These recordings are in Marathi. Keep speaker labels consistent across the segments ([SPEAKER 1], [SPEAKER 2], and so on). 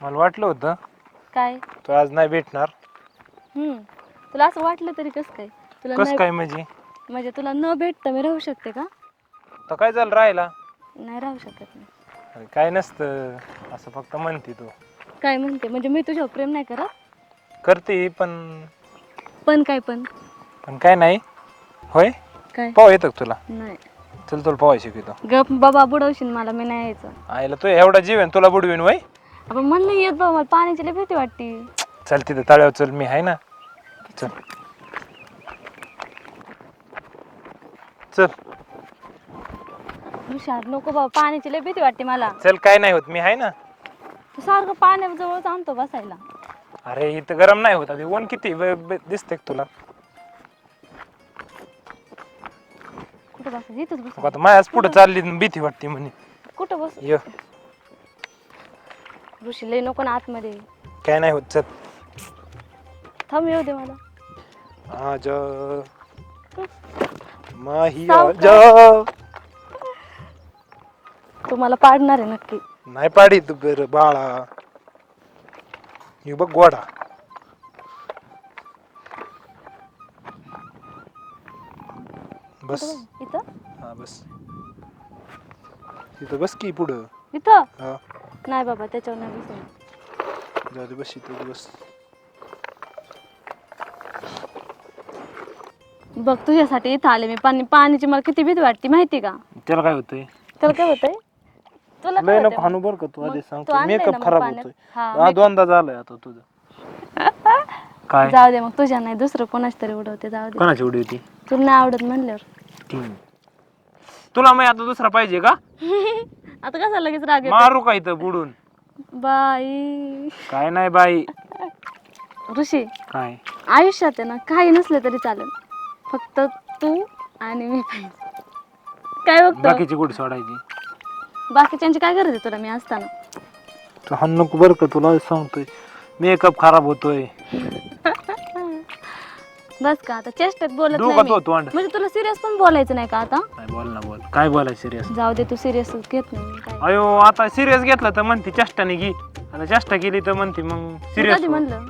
[SPEAKER 1] मला वाटलं होतं
[SPEAKER 2] काय?
[SPEAKER 1] तू आज नाही भेटणार.
[SPEAKER 2] हम्म. तुला असं वाटलं तरी कसं काय? तुला
[SPEAKER 1] कस
[SPEAKER 2] नाही
[SPEAKER 1] काय म्हणजे?
[SPEAKER 2] म्हणजे तुला न भेटता मी राहू शकते का?
[SPEAKER 1] तर काय झालं राहिला
[SPEAKER 2] नाही राहू शकत मी.
[SPEAKER 1] अरे काय नसतं. असं फक्त म्हणते तू.
[SPEAKER 2] काय म्हणते? म्हणजे मी तुझ्यावर प्रेम नाही करत?
[SPEAKER 1] करते पण
[SPEAKER 2] पण काय पण?
[SPEAKER 1] पण काय नाही. होय?
[SPEAKER 2] काय?
[SPEAKER 1] पाव येतं का तुला?
[SPEAKER 2] नाही.
[SPEAKER 1] चल तुला पोहाय शिकवतो.
[SPEAKER 2] गप बाबा बुडवशील मला मी नाही यायचं.
[SPEAKER 1] आईला तू एवढा जीव आहे न तुला बुडवीन वय
[SPEAKER 2] आपण मला नाही येत बाबा मला पाण्याची लई भीती वाटते.
[SPEAKER 1] चल तिथं तळ्यावर चल मी आहे ना. चल. चल.
[SPEAKER 2] हुशार नको बाबा पाण्याची लई भीती वाटते मला.
[SPEAKER 1] चल काय नाही होत मी आहे ना.
[SPEAKER 2] तू सारखं पाण्याजवळच आणतो बसायला.
[SPEAKER 1] अरे इथं गरम नाही होत आधी ऊन किती ब- ब- का तुला?
[SPEAKER 2] कुठं बसायचं? इथंच बस
[SPEAKER 1] आता मायाच पुढे चालली न भीती वाटते म्हणे.
[SPEAKER 2] कुठं बस
[SPEAKER 1] ये.
[SPEAKER 2] ऋषी लई नको ना आतमध्ये.
[SPEAKER 1] काय नाही होत चल.
[SPEAKER 2] थांब येऊ दे मला.
[SPEAKER 1] आजा माही
[SPEAKER 2] सावकाश.
[SPEAKER 1] आजा
[SPEAKER 2] तू मला पाडणार आहे नक्की.
[SPEAKER 1] नाही पाडी तू बर बाळा. हे बघ गोडा. बस?
[SPEAKER 2] इथं?
[SPEAKER 1] हा बस. तिथं बस की पुढं.
[SPEAKER 2] इथं?
[SPEAKER 1] हा.
[SPEAKER 2] नाही बाबा त्याच्यावर नाही बसायचं
[SPEAKER 1] जाऊ दे बस इथं बस.
[SPEAKER 2] बघ तुझ्यासाठी इथं आले मी. पाणी पाण्याची मला किती भीती वाटते माहिती का?
[SPEAKER 1] त्याला काय होतंय?
[SPEAKER 2] त्याला काय होतंय? तुला काय
[SPEAKER 1] लय
[SPEAKER 2] होतंय?
[SPEAKER 1] नको हाणू बरं का तू
[SPEAKER 2] मग
[SPEAKER 1] आधी
[SPEAKER 2] तू
[SPEAKER 1] सांगतो
[SPEAKER 2] आणलंय ना
[SPEAKER 1] मेकअप
[SPEAKER 2] मग
[SPEAKER 1] खराब
[SPEAKER 2] पाण्यात?
[SPEAKER 1] होतोय.
[SPEAKER 2] हा,
[SPEAKER 1] हा
[SPEAKER 2] makeup.
[SPEAKER 1] दोनदा झालंय आता तुझं. काय?
[SPEAKER 2] जाऊ दे मग तुझ्या नाही दुसरं कोणाच तरी उडवते जाऊ दे.
[SPEAKER 1] कोणाची उडी होती
[SPEAKER 2] तुला नाही आवडत म्हणल्यावर.
[SPEAKER 1] तुला मग आता दुसरा पाहिजे का?
[SPEAKER 2] आता कसा लगेच राग येतो?
[SPEAKER 1] मारू का इथं बुडून?
[SPEAKER 2] बाई.
[SPEAKER 1] काय नाही बाई.
[SPEAKER 2] ऋषी
[SPEAKER 1] काय?
[SPEAKER 2] आयुष्यात आहे ना काही नसले तरी चालेल. फक्त तू आणि मी पाहिजे. काय बघतो?
[SPEAKER 1] बाकीची गुढी सोडायची.
[SPEAKER 2] बाकीच्यांची काय गरज आहे तुला? मी असताना.
[SPEAKER 1] तू हाण नको बरं का तुला सांगतोय. मेकअप खराब होतोय.
[SPEAKER 2] बस का आता चेष्टेत बोलत
[SPEAKER 1] देऊ का
[SPEAKER 2] नाही
[SPEAKER 1] तो
[SPEAKER 2] मी.
[SPEAKER 1] तोंड.
[SPEAKER 2] म्हणजे तुला सिरियस पण बोलायचं नाही का आता?
[SPEAKER 1] काय बोल ना बोल. काय बोलायचं सिरियस
[SPEAKER 2] जाऊ दे तू सिरियस घेत नाही मी काय?
[SPEAKER 1] अयो आता सिरियस घेतलं तर म्हणते चेष्टाने घे. आता चेष्टा केली तर म्हणते मग
[SPEAKER 2] तू
[SPEAKER 1] सिरियस
[SPEAKER 2] कधी म्हणलं?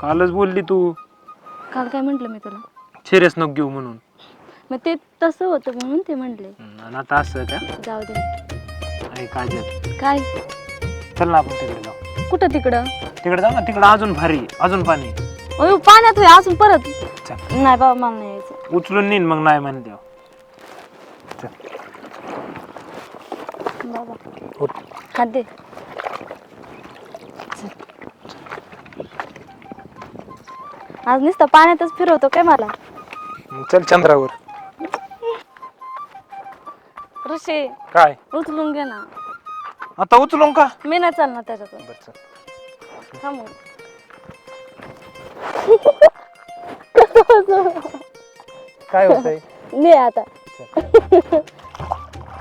[SPEAKER 1] कालच बोलली तू.
[SPEAKER 2] काल काय म्हंटल मी तुला?
[SPEAKER 1] सिरियस नको घेऊ म्हणून.
[SPEAKER 2] मग ते तसं होतं म्हणून ते म्हणले.
[SPEAKER 1] हम्म, आणि आता असं का?
[SPEAKER 2] जाऊ दे.
[SPEAKER 1] अरे काजल
[SPEAKER 2] काय?
[SPEAKER 1] चल ना आपण तिकडे जाऊ.
[SPEAKER 2] कुठं तिकडं?
[SPEAKER 1] तिकडे जाऊ ना तिकडे अजून भारी अजून पाणी.
[SPEAKER 2] अयो पाण्यात होय अजून परत.
[SPEAKER 1] चल.
[SPEAKER 2] नाही बाबा मला नाही यायचं.
[SPEAKER 1] उचलून नेईन मग नाही म्हणते चल.
[SPEAKER 2] बाबा.
[SPEAKER 1] उठ.
[SPEAKER 2] हात दे आज नुसतं पाण्यातच फिरवतो काय मला?
[SPEAKER 1] मग चल चंद्रावर.
[SPEAKER 2] ऋषी
[SPEAKER 1] काय?
[SPEAKER 2] उचलून घे ना.
[SPEAKER 1] आता उचलून का?
[SPEAKER 2] मी नाही चालणार त्याच्यातून.
[SPEAKER 1] बरं चल.
[SPEAKER 2] थांबू
[SPEAKER 1] काय होतंय?
[SPEAKER 2] आता.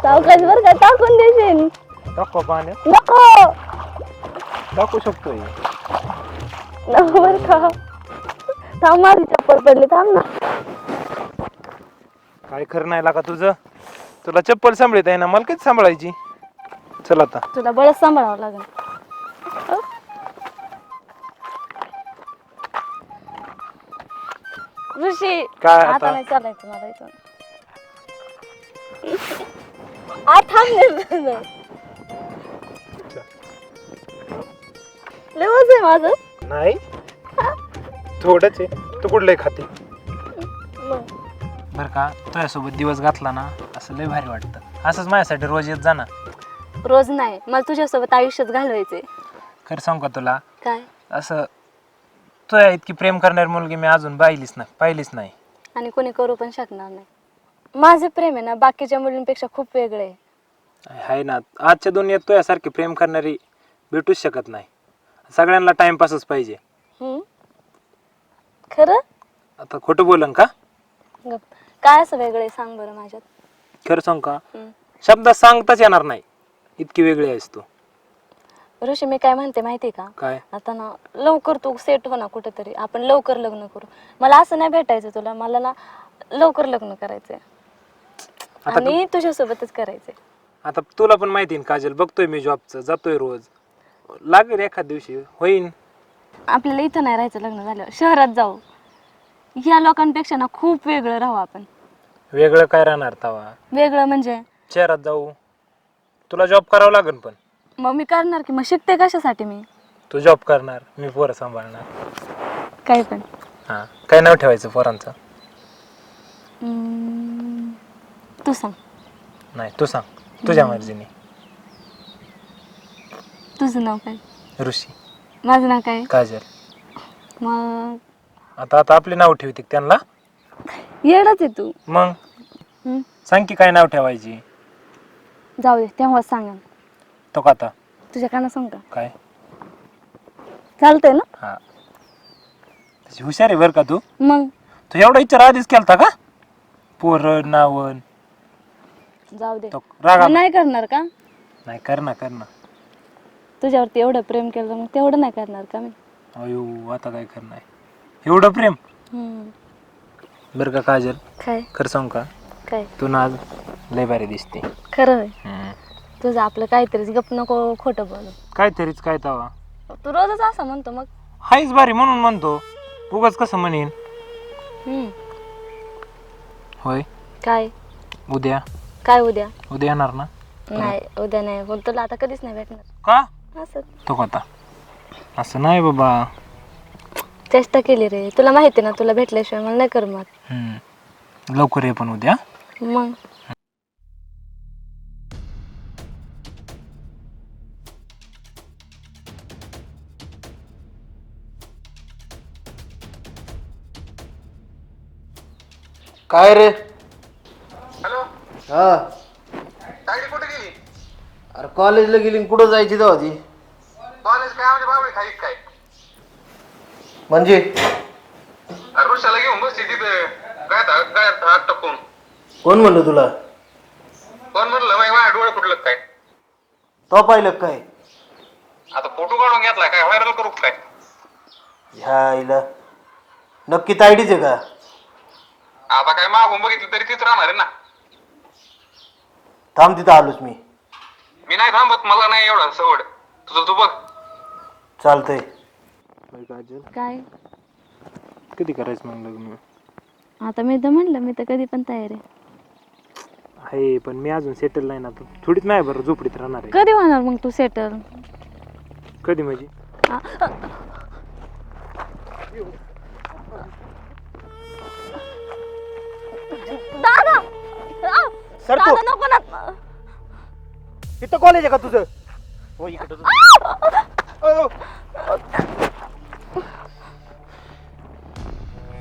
[SPEAKER 2] सावकाश बर का टाकून देशील.
[SPEAKER 1] दाखव पाण्यात
[SPEAKER 2] नको.
[SPEAKER 1] दाखवू शकतोय.
[SPEAKER 2] नको बर का. थांब माझी चप्पल पडली थांब ना.
[SPEAKER 1] काय खरं नाही लागा तुझं. तुला चप्पल सांभाळत आहे ना मला कधी सांभाळायची? चल आता.
[SPEAKER 2] तुला बळच सांभाळावं लागेल. ऋषी
[SPEAKER 1] काय
[SPEAKER 2] आता?
[SPEAKER 1] आता
[SPEAKER 2] नाही चालायचं मला इथून. आ थांब ना. लय वजन आहे माझं.
[SPEAKER 1] नाही. थोडंच आहे. तू कुठलंही खाते.
[SPEAKER 2] मग.
[SPEAKER 1] बरं का तुझ्यासोबत दिवस घातला ना असं लय भारी वाटतं. असंच माझ्यासाठी रोज येत जा ना.
[SPEAKER 2] रोज नाही. मला तुझ्यासोबत आयुष्यात घालवायचंय.
[SPEAKER 1] खरं सांगू का तुला?
[SPEAKER 2] काय?
[SPEAKER 1] असं तुझ्या इतकी प्रेम करणारी मुलगी मी अजून पाहिलीच नाही पाहिलीच नाही.
[SPEAKER 2] आणि कोणी करू पण शकणार नाही. माझं प्रेम आहे ना बाकीच्या मुलींपेक्षा खूप वेगळं आहे.
[SPEAKER 1] आहे ना आजच्या दुनियेत तुझ्यासारखी प्रेम करणारी भेटूच शकत नाही. सगळ्यांना टाइमपासच पाहिजे.
[SPEAKER 2] हम्म? खरं?
[SPEAKER 1] आता खोटं बोलन का?
[SPEAKER 2] गप. काय असं वेगळं आहे सांग बरं माझ्यात.
[SPEAKER 1] खरं सांग का?
[SPEAKER 2] हम्म.
[SPEAKER 1] शब्दात सांगताच येणार नाही. इतकी वेगळी आहेस तू.
[SPEAKER 2] ऋषी मी काय म्हणते माहिती का?
[SPEAKER 1] काय?
[SPEAKER 2] आता ना लवकर तू सेट हो ना कुठेतरी. आपण लवकर लग्न करू. मला असं नाही भेटायचं तुला. मला ना लवकर लग्न करायचंय.
[SPEAKER 1] आता
[SPEAKER 2] आणि तुझ्यासोबतच करायचंय.
[SPEAKER 1] आता तुला पण माहिती आहे ना काजल बघतोय मी जॉबचं जातोय रोज. लागेल एखाद दिवशी होईन.
[SPEAKER 2] आपल्याला इथं नाही राहायचं लग्न झाल्यावर. शहरात जाऊ. ह्या लोकांपेक्षा ना खूप वेगळं राहू आपण.
[SPEAKER 1] वेगळं काय राहणार तवा?
[SPEAKER 2] वेगळं म्हणजे?
[SPEAKER 1] शहरात जाऊ. तुला जॉब करावं लागेल पण.
[SPEAKER 2] मग मी करणार की मग शिकते कशासाठी मी?
[SPEAKER 1] तू जॉब करणार मी पोरं सांभाळणार.
[SPEAKER 2] काही पण.
[SPEAKER 1] हां काय नाव ठेवायचं पोरांचं?
[SPEAKER 2] हम्म, तू सांग.
[SPEAKER 1] नाही तू सांग. तुझ्या मर्जीने.
[SPEAKER 2] तुझं नाव काय?
[SPEAKER 1] ऋषी.
[SPEAKER 2] माझं नाव काय?
[SPEAKER 1] काजल.
[SPEAKER 2] मग?
[SPEAKER 1] आता आता आपली नाव ठेवते त्यांना?
[SPEAKER 2] येडच आहे तू.
[SPEAKER 1] मग?
[SPEAKER 2] हम्म,
[SPEAKER 1] सांग की काय नाव ठेवायची.
[SPEAKER 2] जाऊ दे तेव्हा सांग
[SPEAKER 1] तो का आता?
[SPEAKER 2] तुझ्या काना सांग का?
[SPEAKER 1] काय?
[SPEAKER 2] चालतंय ना?
[SPEAKER 1] हा. तशी हुशार आहे बरं का तू?
[SPEAKER 2] मग?
[SPEAKER 1] तू एवढा विचार आधीच केलता का? पोरं नावन
[SPEAKER 2] जाऊ दे.
[SPEAKER 1] तो राग आला.
[SPEAKER 2] नाही करणार का?
[SPEAKER 1] नाही कर ना कर ना
[SPEAKER 2] तुझ्यावरती एवढं प्रेम केलं मग तेवढं नाही करणार का मी?
[SPEAKER 1] अयो आता काय करणार एवढं प्रेम?
[SPEAKER 2] हम्म,
[SPEAKER 1] बरं का काजल?
[SPEAKER 2] काय?
[SPEAKER 1] खरं सांग का?
[SPEAKER 2] काय?
[SPEAKER 1] तू ना आज लय भारी दिसते.
[SPEAKER 2] खरं होय. तुझं आपलं काहीतरीच गप नको खोटं बोलू.
[SPEAKER 1] काहीतरीच काय तवा?
[SPEAKER 2] तू रोजच असं म्हणतो मग.
[SPEAKER 1] हायच भारी म्हणून म्हणतो. उगाच कसं म्हणेन?
[SPEAKER 2] हम्म,
[SPEAKER 1] होय.
[SPEAKER 2] काय?
[SPEAKER 1] उद्या.
[SPEAKER 2] काय उद्या?
[SPEAKER 1] उद्या येणार ना?
[SPEAKER 2] नाही उद्या नाही. बोल तुला आता कधीच नाही भेटणार.
[SPEAKER 1] का?
[SPEAKER 2] असं.
[SPEAKER 1] तो कथा असं नाही बाबा.
[SPEAKER 2] चेष्टा केली रे. तुला माहिती ना तुला भेटल्याशिवाय मला नाही करमत.
[SPEAKER 1] हम्म. लवकर ये पण उद्या.
[SPEAKER 2] मग?
[SPEAKER 3] काय रे?
[SPEAKER 4] हॅलो?
[SPEAKER 3] हा.
[SPEAKER 4] तायडी कुठे गेली?
[SPEAKER 3] अरे कॉलेजला गेली आणि कुठं जायची तेव्हा ती?
[SPEAKER 4] कॉलेज काय म्हणजे बाबळी खाई काय?
[SPEAKER 3] म्हणजे?
[SPEAKER 4] अरे वृक्षाला घेऊन बसली तिथं. काय काय हात टाकून
[SPEAKER 3] कोण म्हणलं तुला?
[SPEAKER 4] कोण म्हणलं? माहिती माझ्या डोळे फुटलं काय?
[SPEAKER 3] तो पाहिलं का काय?
[SPEAKER 4] आता फोटो काढून घेतलाय काय? व्हायरल करू का काय?
[SPEAKER 3] ह्या आईला. नक्की तायडीच आहे का?
[SPEAKER 4] आता काय मागून बघितलं तरी तीच राहणार आहे ना.
[SPEAKER 3] थांब तिथं आलोच मी.
[SPEAKER 4] मी नाही थांबत मला नाही एवढा सवड. तुझं तू बघ.
[SPEAKER 3] चालतंय.
[SPEAKER 1] काजल.
[SPEAKER 2] काय?
[SPEAKER 1] कधी करायचं मग लग्न?
[SPEAKER 2] आता मी तर म्हणलं मी तर कधी पण तयार आहे.
[SPEAKER 1] आहे पण मी अजून सेटल नाही ना. थोडीच नाही बरं झोपडीत राहणार आहे.
[SPEAKER 2] कधी होणार मग तू सेटल
[SPEAKER 1] कधी म्हणजे?
[SPEAKER 3] सर तू.
[SPEAKER 2] दादा नको ना.
[SPEAKER 3] इथं कॉलेज आहे का तुझं? हो इकडं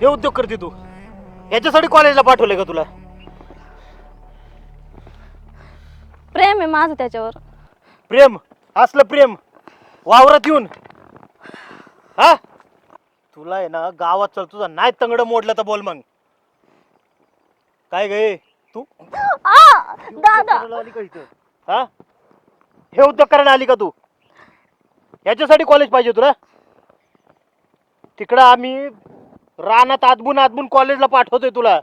[SPEAKER 3] हे उद्योग करते तू. याच्यासाठी कॉलेजला पाठवलंय का तुला?
[SPEAKER 2] प्रेम आहे माझं त्याच्यावर.
[SPEAKER 3] प्रेम. असलं प्रेम. वावरात येऊन. हा? तुला आहे ना गावात चल तुझा नाही तंगड मोडलं तर बोल मग. काय गे तू?
[SPEAKER 2] आ, दादा.
[SPEAKER 3] करायला आली का इथं? हा? हे उद्योग करायला आली का तू? याच्यासाठी कॉलेज पाहिजे तुला तिकडं आम्ही रानात आदबून आदबून कॉलेजला पाठवतोय तुला.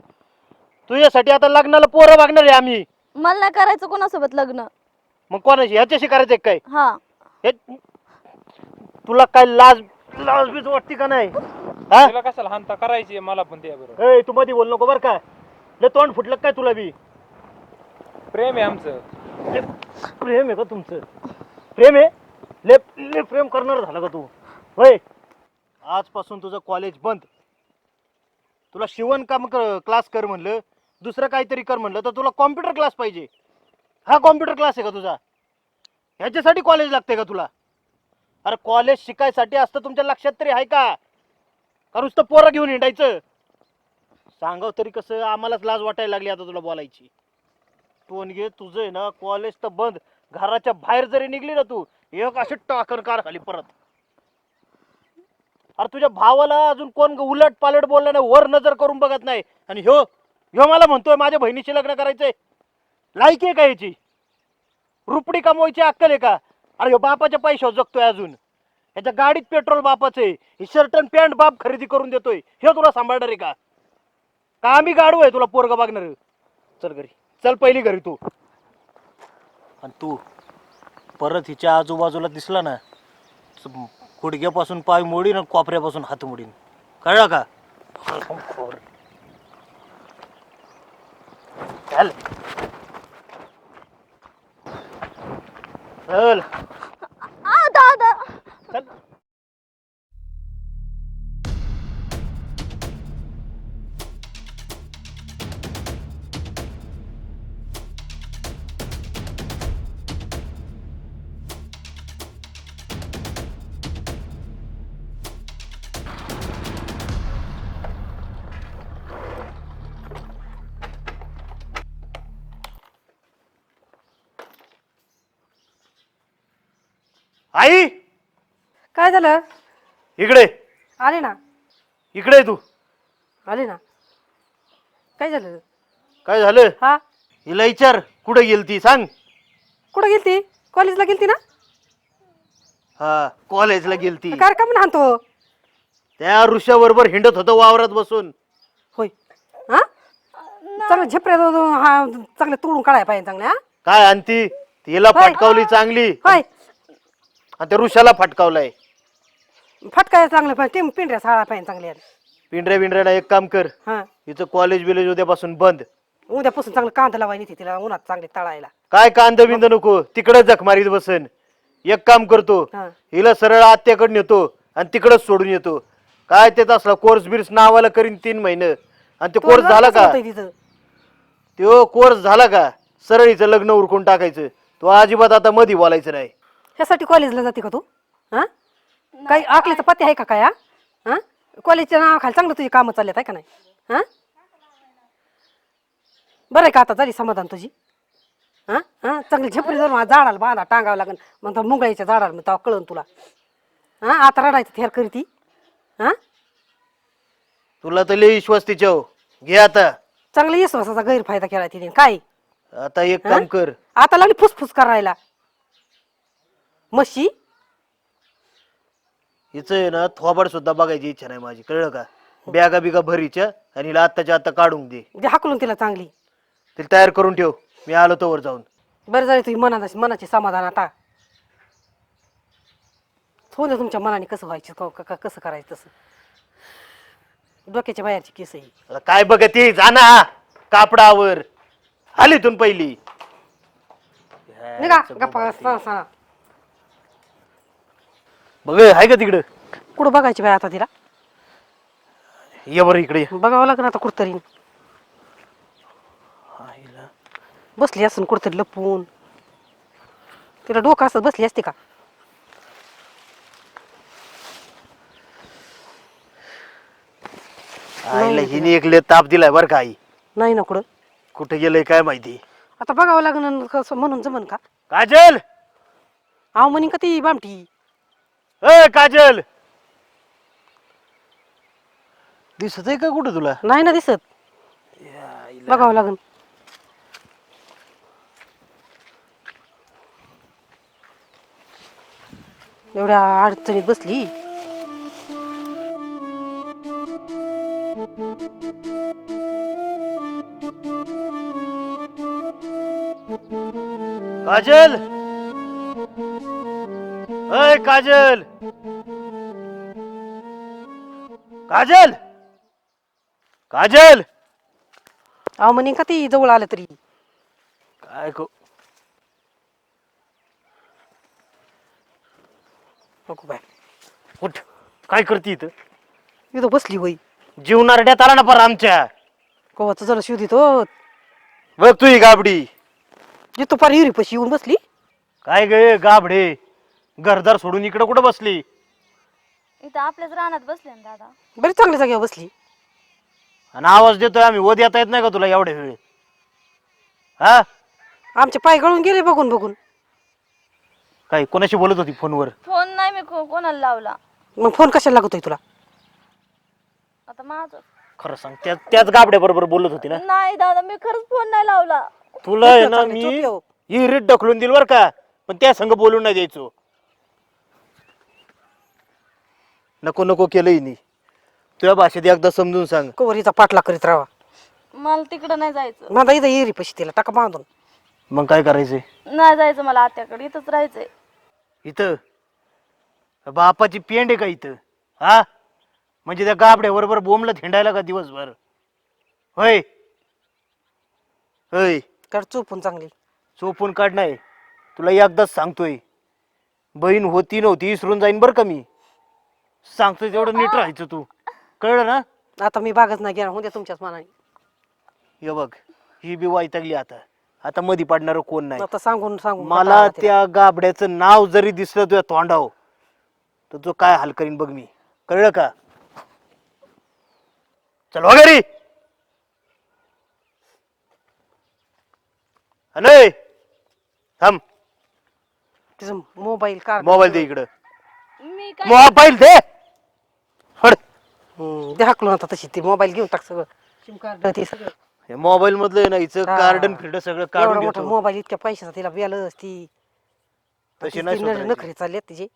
[SPEAKER 3] तुझ्यासाठी आता लग्नाला पोरं मागणार आहे आम्ही.
[SPEAKER 2] मला नाही करायचं कोणासोबत लग्न.
[SPEAKER 3] मग कोणाशी? ह्याच्याशी करायचंय काय?
[SPEAKER 2] हा.
[SPEAKER 3] हे तुला काय लाज लाज बीज वाटते का नाही? हा?
[SPEAKER 1] तिला कशाला हानता? करायची मला पण
[SPEAKER 3] ए, तू मध्ये बोल नको बर का. लय तोंड फुटलं काय तुला बी?
[SPEAKER 1] प्रेम आहे आमचं.
[SPEAKER 3] लय प्रेम आहे का तुमचं? प्रेम आहे? ले ले प्रेम करणार झालं का तू? होय. आजपासून तुझं कॉलेज बंद. तुला शिवण काम क्लास कर म्हणलं दुसरं काहीतरी कर म्हणलं तर तुला कॉम्प्युटर क्लास पाहिजे. हा कॉम्प्युटर क्लास आहे का तुझा? ह्याच्यासाठी कॉलेज लागते का तुला? अरे कॉलेज शिकायसाठी असतं तुमच्या लक्षात तरी आहे का? का नुसतं पोरं घेऊन हिंडायचं? सांगाव तरी कसं आम्हालाच लाज वाटायला लागली आता तुला बोलायची. टोनगे तुझं आहे ना कॉलेज तर बंद. घराच्या बाहेर जरी निघली ना तू एक अशी टाकर कार खाली परत. अरे तुझ्या भावाला अजून कोण उलट पालट बोलला नाही वर नजर करून बघत नाही. आणि ह्यो ह्यो मला म्हणतोय माझ्या बहिणीशी लग्न करायचंय. लायकी आहे का याची रुपडी कमवायची अक्कल आहे का? अरे ह्यो बापाच्या पैशावर जगतोय अजून. याच्या गाडीत पेट्रोल बापाचं आहे. ही शर्ट आणि पॅन्ट बाप खरेदी करून देतोय. हे तुला सांभाळणार आहे का? का आम्ही गाडू आहे तुला पोरगा बघणार? चल घरी. चल पहिली घरी तू. आणि तू परत हिच्या आजूबाजूला दिसला ना गुडघ्यापासून पाय मोडीन आणि कोपऱ्यापासून हात मोडीन. कळलं का? चल. चल. आई!
[SPEAKER 5] काय झालं?
[SPEAKER 3] इकडे.
[SPEAKER 5] आले ना.
[SPEAKER 3] इकडे तू.
[SPEAKER 5] आले ना. काय झालं?
[SPEAKER 3] काय झालं?
[SPEAKER 5] हा?
[SPEAKER 3] हिला विचार कुठे गेलती सांग.
[SPEAKER 5] कुठं गेलती? कॉलेजला गेलती ना?
[SPEAKER 3] हा कॉलेजला गेलती.
[SPEAKER 5] कार्यक्रम हाणतो
[SPEAKER 3] त्या ऋषा बरोबर हिंडत होतं वावरात बसून.
[SPEAKER 5] होय. हा? चांगलं झेपऱ्या हा चांगलं तोडून काढायला पाहिजे चांगल्या
[SPEAKER 3] काय आणती? तिला
[SPEAKER 5] होय.
[SPEAKER 3] फटकावली चांगली.
[SPEAKER 5] होय.
[SPEAKER 3] आणि त्या ऋषाला फटकावलाय.
[SPEAKER 5] फटकाय चांगलं पाहिजे. ते पिंढऱ्या साळा पाहिजे चांगल्या.
[SPEAKER 3] पिंढऱ्या बिंढऱ्याला एक काम कर.
[SPEAKER 5] हा.
[SPEAKER 3] हिचं कॉलेज बिलेज उद्यापासून बंद.
[SPEAKER 5] उद्यापासून चांगलं कांदा लावायला नेते तिला. उन्हात चांगले तळायला.
[SPEAKER 3] काय कांद बिंद नको? तिकडे जख मारीत बसन. एक काम करतो.
[SPEAKER 5] हा.
[SPEAKER 3] हिला सरळ आत्याकडे नेतो आणि तिकडच सोडून येतो. काय त्यात असला कोर्स बिर्स नावाला करीन तीन महिने. आणि ते
[SPEAKER 5] तो
[SPEAKER 3] कोर्स झाला का?
[SPEAKER 5] तिथं
[SPEAKER 3] तो कोर्स झाला का? सरळ हिचं लग्न उरकून टाकायचं. तो अजिबात आता मधी बोलायचं नाही.
[SPEAKER 5] ह्यासाठी कॉलेजला जाते का तू? हा? काही आकलीचा पत्ते आहे का काय हा? हा? कॉलेजच्या नावाखाली चांगलं तुझी कामं चालल्यात आहे का नाही? हा? बरं आहे का आता झाली समाधान तुझी? हा? हा? चांगली झेपरी जाऊन झाडाला बांधा टांगावं लागेल मग मुंगळीच्या झाडाला मग तेव्हा कळून तुला. हा? आता रडायचं थेर करीती हा?
[SPEAKER 3] तुला तर लई विश्वास तिच्याव घे आता.
[SPEAKER 5] चांगला विश्वासाचा गैरफायदा केला तिने. काय?
[SPEAKER 3] आता एक काम कर.
[SPEAKER 5] आता लागली फुसफुस करायला. मशी?
[SPEAKER 3] हिचं आहे ना थोबाड सुद्धा बघायची इच्छा नाही माझी कळलं का? बॅगा बिगा भरीच्या आणि हिला आत्ताच्या आत्ता काढून दे.
[SPEAKER 5] हाकलून तिला चांगली.
[SPEAKER 3] तिला तयार करून ठेव मी आलो तोवर जाऊन.
[SPEAKER 5] बरं झालं तुझी मनाची मनाची समाधान आता. हो ना तुमच्या मनाने कसं व्हायचं क- क- क- कसं करायचं तसं? डोक्याच्या बाहेरची केस आहे
[SPEAKER 3] आता काय बघत ये जा ना कापडावर. हालीतून पहिली.
[SPEAKER 5] निघा गप्पा.
[SPEAKER 3] बघ आहे का तिकडं?
[SPEAKER 5] कुठं बघायची बाय आता तिला?
[SPEAKER 3] ये बरं इकडे ये.
[SPEAKER 5] बघावं लागेल आता कुठतरी. बसली असून कुठतरी लपून. तिला डोकं असत बसली असते का?
[SPEAKER 3] आईला हिने एक लय ताप दिलाय बरं का आई.
[SPEAKER 5] नाही ना कुठं.
[SPEAKER 3] कुठे गेलंय काय माहिती?
[SPEAKER 5] आता बघावं लागेल आणि कसं म्हणून जमन का?
[SPEAKER 3] काजल!
[SPEAKER 5] आव म्हणे का ती बामटी
[SPEAKER 3] ए काजल! दिसत आहे का कुठं तुला?
[SPEAKER 5] नाही ना दिसत. बघावं लागेल एवढ्या अडचणीत बसली?
[SPEAKER 3] काजल! अय काजल! काजल! काजल!
[SPEAKER 5] अहो म्हणे का ती जवळ आलं तरी?
[SPEAKER 3] काय को
[SPEAKER 5] नको बाय.
[SPEAKER 3] उठ काय करते इथं?
[SPEAKER 5] इथं बसली वय
[SPEAKER 3] जीवनारड्यात आला ना पर आमच्या.
[SPEAKER 5] कवाचं जरा शिव देतो.
[SPEAKER 3] बघ तू ही गाबडी.
[SPEAKER 5] जिथं पार हिरी पशी येऊन बसली.
[SPEAKER 3] काय गे गाबडे? घरदार सोडून इकडं कुठं बसली?
[SPEAKER 2] इथं आपल्याच रानात बसले ना दादा.
[SPEAKER 5] बरी चांगल्या जागेवर बसली.
[SPEAKER 3] आणि आवाज देतोय आम्ही वध येता येत नाही का तुला एवढ्या वेळ? हा?
[SPEAKER 5] आमचे पाय गळून गेले बघून बघून.
[SPEAKER 3] काय कोणाशी बोलत होती फोनवर?
[SPEAKER 2] फोन नाही मी को- कोणाला लावला.
[SPEAKER 5] मग फोन कशाला लागतोय तुला?
[SPEAKER 2] आता माझं.
[SPEAKER 3] खरं सांग त्या त्याच गाबड्या बरोबर बोलत होती ना?
[SPEAKER 2] नाही दादा मी खरंच फोन नाही लावला.
[SPEAKER 3] तुला आहे ना
[SPEAKER 5] चांगली
[SPEAKER 3] मी
[SPEAKER 5] चोप येऊ.
[SPEAKER 3] ही रीत ढकलून दिल बर का पण त्या संग बोलून नाही द्यायचो. नको नको केलं हिनी. तुझ्या भाषेत एकदा समजून सांग.
[SPEAKER 5] कवर हिचा पाठला करीत राहा.
[SPEAKER 2] मला तिकडं नाही जायचं.
[SPEAKER 5] माझा इथं हिरी पशी तिला टाका बांधून.
[SPEAKER 3] मग काय करायचंय?
[SPEAKER 2] नाही जायचं मला आत्याकडे इथंच राहायचंय.
[SPEAKER 3] इथं? बापाची पेंड आहे का इथं? हा? म्हणजे त्या गाबड्या बरोबर बोंबला हिंडायला का दिवसभर? होय. होय.
[SPEAKER 5] कर चोपून चांगली.
[SPEAKER 3] चोपून काढणार तुला एकदाच सांगतोय. बहीण होती नव्हती इसरून जाईन बरं का मी? सांगतोय तेवढं नीट राहायचं तू. कळलं ना?
[SPEAKER 5] आता मी बागच नाही घेणार होत्या तुमच्याच मनाने.
[SPEAKER 3] हे बघ ही बी वाईटगली आता. आता मधी पडणार कोण नाही.
[SPEAKER 5] आता सांगून सांगून
[SPEAKER 3] मला
[SPEAKER 5] कंटाळा आला तिला.
[SPEAKER 3] त्या गाबड्याचं नाव जरी दिसलं तुझ्या तोंडाव तर तो काय हाल करीन बघ मी. कळलं का? चल वगैरे हॅलो. थांब.
[SPEAKER 5] तिचं मोबाईल कार
[SPEAKER 3] मोबाईल दे इकडं.
[SPEAKER 2] मी काय
[SPEAKER 3] मोबाईल दे.
[SPEAKER 5] हाकलून आता तशी ती मोबाईल घेऊन टाक सगळं. सिम कार्ड ते सगळं.
[SPEAKER 3] हे मोबाईल मधलं ना हिचं
[SPEAKER 5] हा.
[SPEAKER 3] गार्डन फिल्ड सगळं
[SPEAKER 5] एवढा
[SPEAKER 3] काढून
[SPEAKER 5] मोठा
[SPEAKER 3] घेतो.
[SPEAKER 5] मोबाईल इतक्या पैशाचा तिला बियालच ती.
[SPEAKER 3] तशी नाही.
[SPEAKER 5] नखरे चालले तिचे.